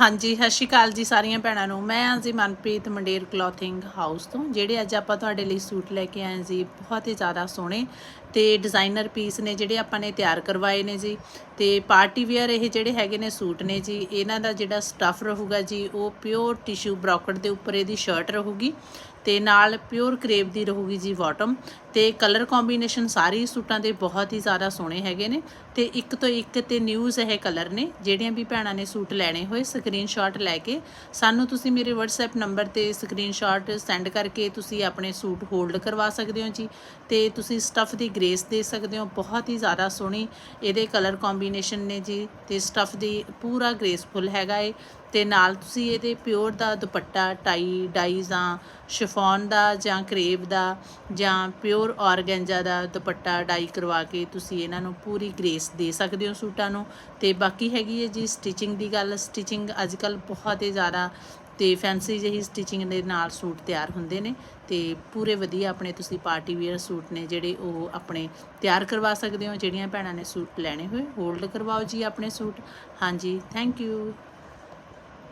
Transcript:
ਹਾਂਜੀ, ਸਤਿ ਸ਼੍ਰੀ ਅਕਾਲ ਜੀ ਸਾਰੀਆਂ ਭੈਣਾਂ ਨੂੰ। ਮੈਂ ਹਾਂ ਜੀ ਮਨਪ੍ਰੀਤ ਮੰਡੇਰ ਕਲੋਥਿੰਗ ਹਾਊਸ ਤੋਂ, ਜਿਹੜੇ ਅੱਜ ਆਪਾਂ ਤੁਹਾਡੇ ਲਈ ਸੂਟ ਲੈ ਕੇ ਆਏ ਜੀ, ਬਹੁਤ ਹੀ ਜ਼ਿਆਦਾ ਸੋਹਣੇ ਤੇ ਡਿਜ਼ਾਈਨਰ ਪੀਸ ਨੇ ਜਿਹੜੇ ਆਪਾਂ ਨੇ ਤਿਆਰ ਕਰਵਾਏ ਨੇ ਜੀ ਤੇ ਪਾਰਟੀ ਵੇਅਰ ਇਹ ਜਿਹੜੇ ਹੈਗੇ ਨੇ ਸੂਟ ਨੇ ਜੀ, ਇਹਨਾਂ ਦਾ ਜਿਹੜਾ ਸਟੱਫ ਰਹੂਗਾ ਜੀ, ਉਹ ਪਿਓਰ ਟਿਸ਼ੂ ਬ੍ਰੋਕਟ ਦੇ ਉੱਪਰ ਇਹਦੀ ਸ਼ਰਟ ਰਹੂਗੀ ਤੇ ਨਾਲ ਪਿਓਰ ਕਰੇਪ ਦੀ ਰਹੂਗੀ ਜੀ ਬਾਟਮ ਤੇ ਕਲਰ ਕੰਬੀਨੇਸ਼ਨ ਸਾਰੇ ਸੂਟਾਂ ਦੇ ਬਹੁਤ ਹੀ ਜ਼ਿਆਦਾ ਸੋਹਣੇ ਹੈਗੇ ਨੇ ਤੇ ਇੱਕ ਤੋਂ ਇੱਕ ਤੇ ਨਿਊਜ਼ ਇਹ ਕਲਰ ਨੇ, ਜਿਹੜੀਆਂ ਵੀ ਭੈਣਾਂ ਨੇ ਸੂਟ ਲੈਣੇ ਹੋਏ ਸਕਰੀਨਸ਼ਾਟ ਲੈ ਕੇ ਸਾਨੂੰ ਤੁਸੀਂ ਮੇਰੇ WhatsApp ਨੰਬਰ ਤੇ ਸਕਰੀਨਸ਼ਾਟ ਸੈਂਡ ਕਰਕੇ ਤੁਸੀਂ ਆਪਣੇ ਸੂਟ ਹੋਲਡ ਕਰਵਾ ਸਕਦੇ ਹੋ ਜੀ ਤੇ ਤੁਸੀਂ ਸਟਫ ਦੀ ਗ੍ਰੇਸ ਦੇ ਸਕਦੇ ਹੋ, ਬਹੁਤ ਹੀ ਜ਼ਿਆਦਾ ਸੋਹਣੀ ਇਹਦੇ ਕਲਰ ਕੰਬੀਨੇਸ਼ਨ ਨੇ ਜੀ ਤੇ ਸਟਫ ਦੀ ਪੂਰਾ ਗ੍ਰੇਸਫੁਲ ਹੈਗਾ ਏ। ਤੇ ਨਾਲ ਤੁਸੀਂ ਇਹਦੇ ਪਿਓਰ ਦਾ ਦੁਪੱਟਾ, ਟਾਈ ਡਾਈ ਜਾਂ ਸ਼ਿਫੋਨ ਦਾ ਜਾਂ ਕਰੇਪ ਦਾ ਜਾਂ ਪਿਓਰ ਔਰਗੈਂਜਾ ਦਾ ਦੁਪੱਟਾ, ਡਾਈ ਕਰਵਾ ਕੇ ਤੁਸੀਂ ਇਹਨਾਂ ਨੂੰ ਪੂਰੀ ਗ੍ਰੇਸ ਦੇ ਸਕਦੇ ਹੋ ਸੂਟਾਂ ਨੂੰ। ਤੇ ਬਾਕੀ ਹੈਗੀ ਹੈ ਜੀ ਸਟਿਚਿੰਗ ਦੀ ਗੱਲ, ਸਟਿਚਿੰਗ ਅੱਜਕੱਲ ਬਹੁਤ ਹੀ ਜ਼ਿਆਦਾ ਤੇ ਫੈਂਸੀ ਜਿਹੀ ਸਟਿਚਿੰਗ ਦੇ ਨਾਲ ਸੂਟ ਤਿਆਰ ਹੁੰਦੇ ਨੇ ਤੇ ਪੂਰੇ ਵਧੀਆ ਆਪਣੇ ਤੁਸੀਂ ਪਾਰਟੀ ਵੇਅਰ ਸੂਟ ਨੇ ਜਿਹੜੇ ਉਹ ਆਪਣੇ ਤਿਆਰ ਕਰਵਾ ਸਕਦੇ ਹੋ, ਜਿਹੜੀਆਂ ਭੈਣਾਂ ਨੇ ਸੂਟ ਲੈਣੇ ਹੋਏ, ਹੋਲਡ ਕਰਵਾਓ ਜੀ ਆਪਣੇ ਸੂਟ। ਹਾਂਜੀ ਥੈਂਕ ਯੂ